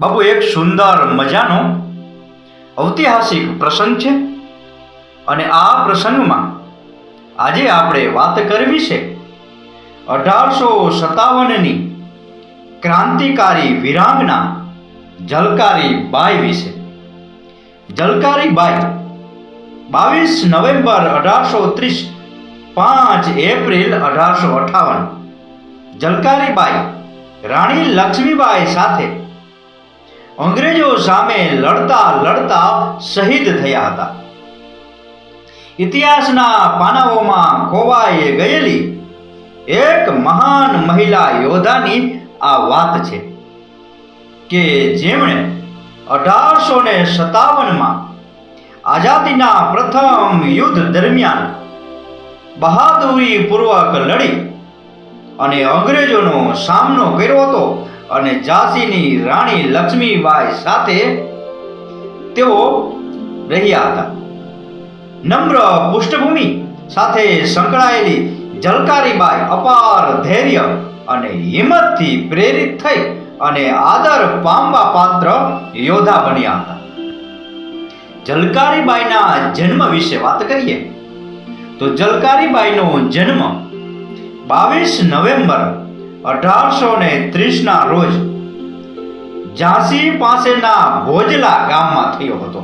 બાપુ, એક સુંદર મજાનો ઐતિહાસિક પ્રસંગ છે અને આ પ્રસંગમાં આજે આપણે વાત કરવી છે અઢારસો સત્તાવનની ક્રાંતિકારી વિરાંગના જલકારી બાઈ વિશે. જલકારી બાઈ બાવીસ નવેમ્બર અઢારસો ત્રીસ, પાંચ એપ્રિલ અઢારસો અઠાવન. જલકારીબાઈ રાણી લક્ષ્મીબાઈ સાથે અંગ્રેજો સામે લડતા લડતા શહીદ થયા હતા. ઇતિહાસના પાનાઓમાં ખોવાઈ ગયેલી એક મહાન મહિલા યોદ્ધાની આ વાત છે કે જેમણે અઢારસો ને સત્તાવનમાં આઝાદીના પ્રથમ યુદ્ધ દરમિયાન બહાદુરી પૂર્વક લડી અને અંગ્રેજોનો સામનો કર્યો હતો અને ઝાંસીની રાણી લક્ષ્મીબાઈ સાથે તેઓ રહ્યા હતા. નમ્ર પૃષ્ઠભૂમિ સાથે સંકળાયેલી જલકારીબાઈ અપાર ધૈર્ય અને હિંમતથી પ્રેરિત થઈ અને આદર પામવા પાત્ર યોદ્ધા બન્યા હતા. જલકારીબાઈના જન્મ વિશે વાત કરીએ તો જલકારીબાઈનો જન્મ બાવીસ નવેમ્બર અઢારસો ને ત્રીસના રોજ ઝાંસી પાસેના ભોજલા ગામમાં થયો હતો.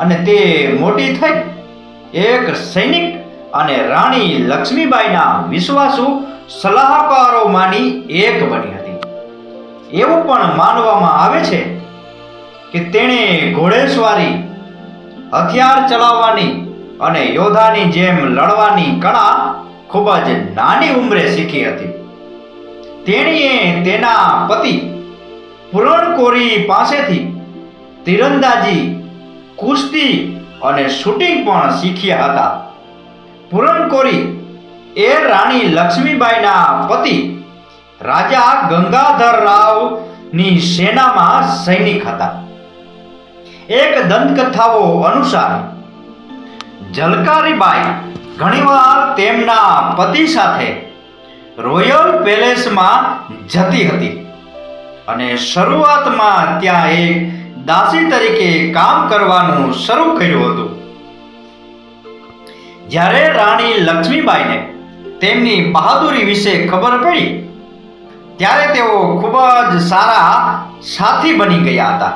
અને તે મોટી થઈ એક સૈનિક અને રાણી લક્ષ્મીબાઈના વિશ્વાસુ સલાહકારોમાંની એક બની હતી. એવું પણ માનવામાં આવે છે કે તેણે ઘોડેસવારી, હથિયાર ચલાવવાની અને યોદ્ધાની જેમ લડવાની કળા ખૂબ જ નાની ઉંમરે શીખી હતી. તેણીએ તેના પતિ પુરણકોરી પાસેથી તીરંદાજી, કુસ્તી અને શૂટિંગ પણ શીખ્યા હતા. પુરણકોરી એ રાણી લક્ષ્મીબાઈના પતિ રાજા ગંગાધર રાવની સેનામાં સૈનિક હતા. એક દંતકથાઓ અનુસાર જલકારીબાઈ ઘણીવાર તેમના પતિ સાથે રોયલ પેલેસમાં જતી હતી. અને શરૂઆતમાં ત્યાં એક દાસી તરીકે કામ કરવાનું શરૂ કર્યું હતું. જ્યારે રાણી લક્ષ્મીબાઈને તેમની બહાદુરી વિશે ખબર પડી, ત્યારે તેઓ ખૂબ જ સારા સાથી બની ગયા હતા.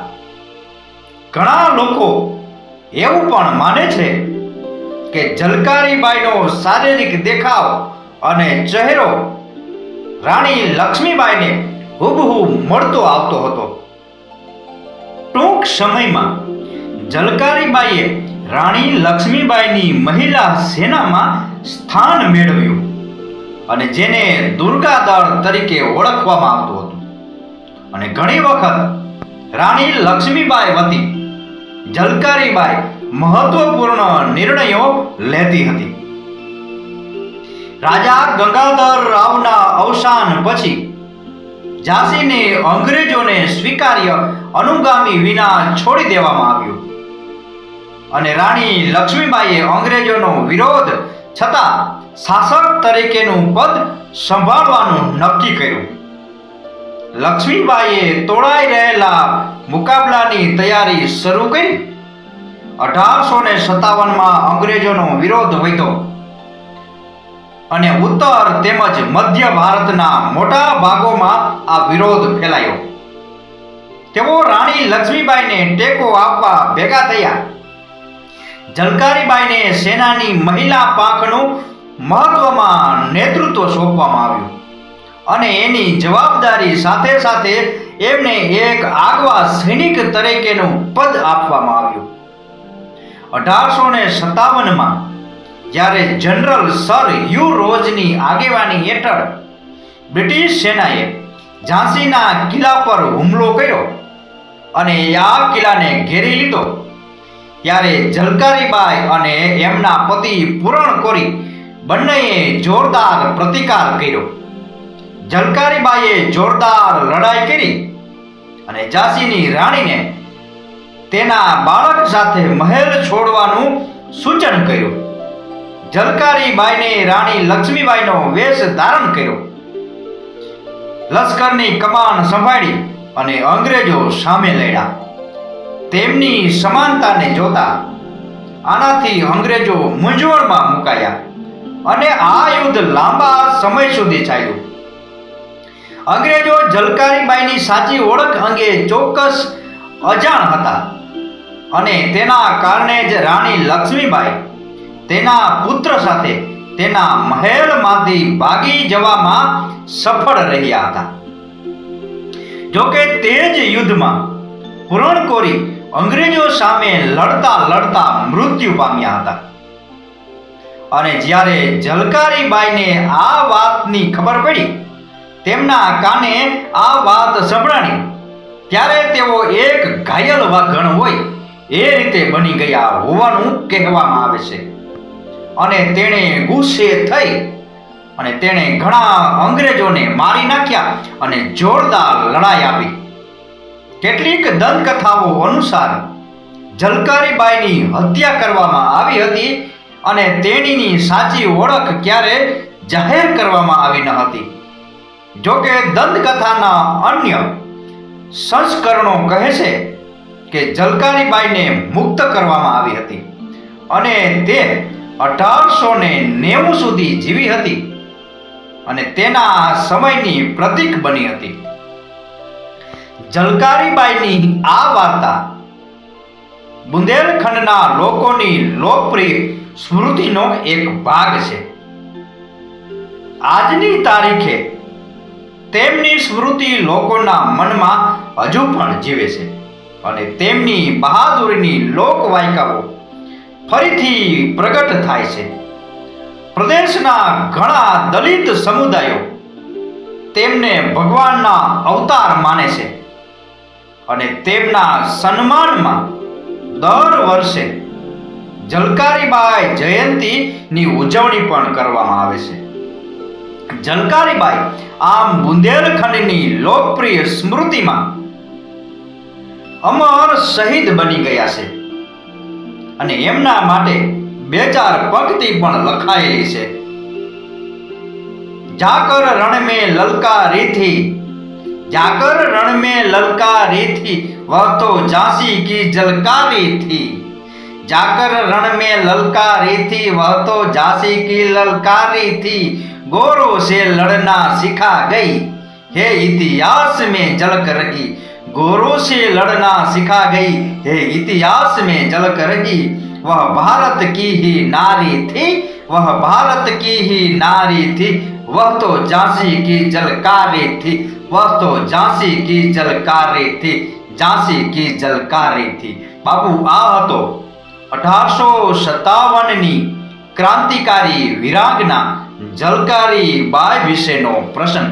ઘણા લોકો એવું પણ માને છે કે જલકારીબાઈનો શારીરિક દેખાવ અને ચહેરો રાણી લક્ષ્મીબાઈને હુબહુ મળતો આવતો હતો. ટૂંક સમયમાં જલકારીબાઈએ રાણી લક્ષ્મીબાઈની મહિલા સેનામાં સ્થાન મેળવ્યું અને જેને દુર્ગાદળ તરીકે ઓળખવામાં આવતું હતું. અને ઘણી વખત રાણી લક્ષ્મીબાઈ વતી જલકારીબાઈ મહત્વપૂર્ણ નિર્ણયો લેતી હતી. રાજા ગંગાધર રાવના અવસાન પછી ઝાંસીને અંગ્રેજોને સ્વીકાર્ય અનુગામી વિના છોડી દેવામાં આવ્યું. અને રાણી લક્ષ્મીબાઈએ અંગ્રેજોનો વિરોધ છતાં શાસક તરીકેનું પદ સંભાળવાનું નક્કી કર્યું. લક્ષ્મીબાઈએ તોડાઈ રહેલા મુકાબલાની તૈયારી શરૂ કરી. અઢારસો ને સત્તાવનમાં અંગ્રેજોનો વિરોધ વધ્યો. અને ઉત્તર તેમજ મધ્ય ભારતના મોટા ભાગોમાં આ વિરોધ ફેલાયો. તેઓ રાણી લક્ષ્મીબાઈને ટેકો આપવા ભેગા થયા. જલકારીબાઈને સેનાની મહિલા પાંખનું મહત્વમાં નેતૃત્વ સોંપવામાં આવ્યું અને એની જવાબદારી સાથે સાથે એમને એક આગવા સૈનિક તરીકેનું પદ આપવામાં આવ્યું. અઢારસો ને સત્તાવનમાં જ્યારે જનરલ સર યુ રોજની આગેવાની હેઠળ બ્રિટિશ સેનાએ ઝાંસીના કિલ્લા પર હુમલો કર્યો અને આ કિલ્લાને ઘેરી લીધો, ત્યારે જલકારીબાઈ અને એમના પતિ પૂરણ કોરી બંનેએ જોરદાર પ્રતિકાર કર્યો. જલકારીબાઈએ જોરદાર લડાઈ કરી અને ઝાંસીની રાણીને તેના બાળક સાથે મહેલ છોડવાનું સૂચન કર્યું. જલકારીબાઈને, રાણી લક્ષ્મીબાઈનો વેશ ધારણ કર્યો. લશ્કરની કમાન સંભાળી અને અંગ્રેજો સામે લડ્યા. તેમની સમાનતાને જોતા આનાથી અંગ્રેજો મૂંઝવણમાં મુકાયા અને આ યુદ્ધ લાંબા સમય સુધી ચાલ્યું. અંગ્રેજો જલકારીબાઈની સાચી ઓળખ અંગે ચોક્કસ અજાણ હતા અને તેના કારણે જ રાણી લક્ષ્મીબાઈ તેના પુત્ર સાથે તેના મહેલમાંથી ભાગી જવામાં સફળ રહ્યા હતા. જોકે તે જ યુદ્ધમાં પૂરણકોરી અંગ્રેજો સામે લડતા લડતા મૃત્યુ પામ્યા હતા. અને જ્યારે જલકારીબાઈને આ વાતની ખબર પડી, તેમના કાને આ વાત સંભળાણી, ત્યારે તેઓ એક ઘાયલ વાઘણ હોય એ રીતે બની ગયા હોવાનું કહેવામાં આવે છે. અને તેણે ગુસ્સે થઈ અને તેણે ઘણા અંગ્રેજોને મારી નાખ્યા અને જોરદાર લડાઈ આપી. કેટલીક દંતકથાઓ અનુસાર જલકારીબાઈની હત્યા કરવામાં આવી હતી અને તેણીની સાચી ઓળખ ક્યારે જાહેર કરવામાં આવી ન હતી. જોકે દંતકથાના અન્ય સંસ્કરણો કહે છે કે જલકારીબાઈને મુક્ત કરવામાં આવી હતી અને તે અઢારસો ને નેવું સુધી જીવી હતી અને તેના સમયની પ્રતીક બની હતી. જલકારીબાઈની આ વાર્તા બુંદેલખંડના લોકોની લોકપ્રિય સ્મૃતિનો એક ભાગ છે. આજની તારીખે તેમની સ્મૃતિ લોકોના મનમાં હજુ પણ જીવે છે અને તેમની બહાદુરીની લોકવાયકાઓ ફરીથી પ્રગટ થાય છે. પ્રદેશના ઘણા દલિત સમુદાયો તેમને ભગવાનના અવતાર માને છે અને તેમના સન્માનમાં દર વર્ષે જલકારીબાઈ જયંતીની ઉજવણી પણ કરવામાં આવે છે. જલકારીબાઈ આમ બુંદેલખંડની લોકપ્રિય સ્મૃતિમાં અમર શહીદ બની ગયા છે. અને એમના માટે બે ચાર પંક્તિ પણ લખાયેલી છે. જાકર રણ મે લલકા રીથી, જાકર રણ મે લલકા રીથી વહતો ઝાંસી કી જલકારી થી. જાકર રણ મે લલકારી થી વહતો ઝાંસી કી લલકારી થી. ગોરો સે લડના શીખા ગઈ, હે ઇતિહાસ મે ઝલક રહી गोरों से लड़ना सिखा गई है इतिहास में झलक रही वह भारत की ही नारी थी वह भारत की ही नारी थी वह तो झांसी की जलकारी थी वह तो झांसी की જલકારી થી ઝાંસી કી જલકારી થી બાપુ આ હતો અઢારસો સત્તાવનની ક્રાંતિકારી વિરાંગના જલકારી બાઈ વિશેનો પ્રસંગ